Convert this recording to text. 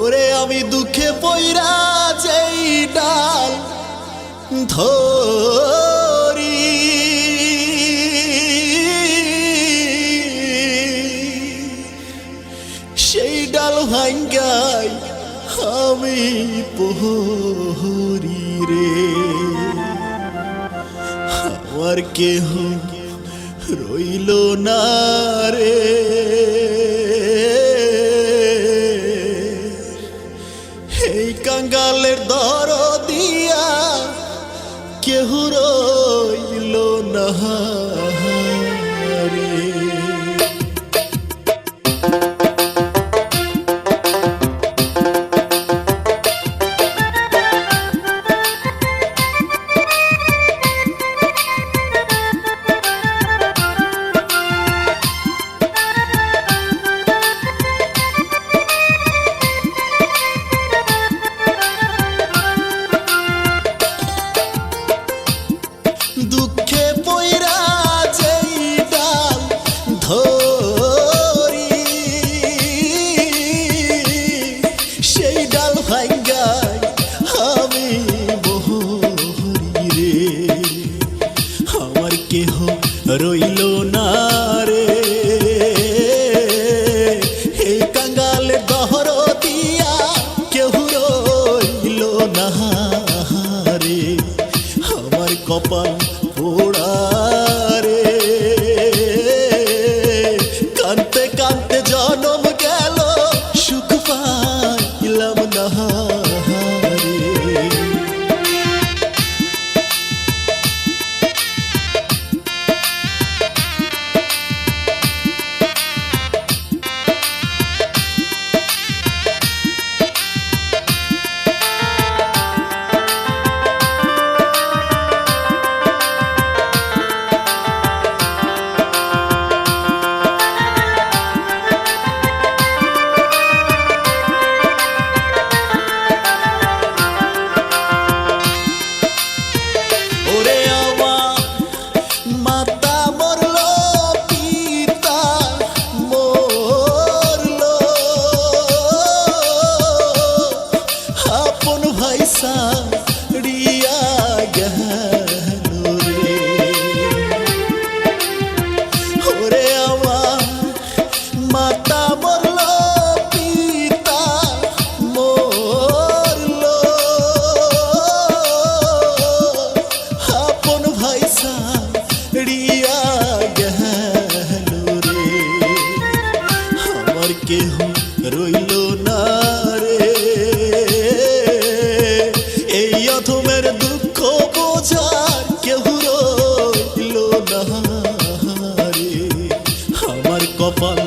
ওরে আমি দুঃখে পইরা যেই ডাল ধরি। সেই ডাল ভাঙ্গাই আমি পোহরি রে। আমার কেহ রইল না রে। এই কাঙ্গালের দর দিয়া কেহ রইল না। না এই কাঙ্গাল দহর দিয়া কেউ রইল না রে আমার কপাল না রে এই অথমের দুঃখ বোঝার কেউ রইল না। রে আমার কপাল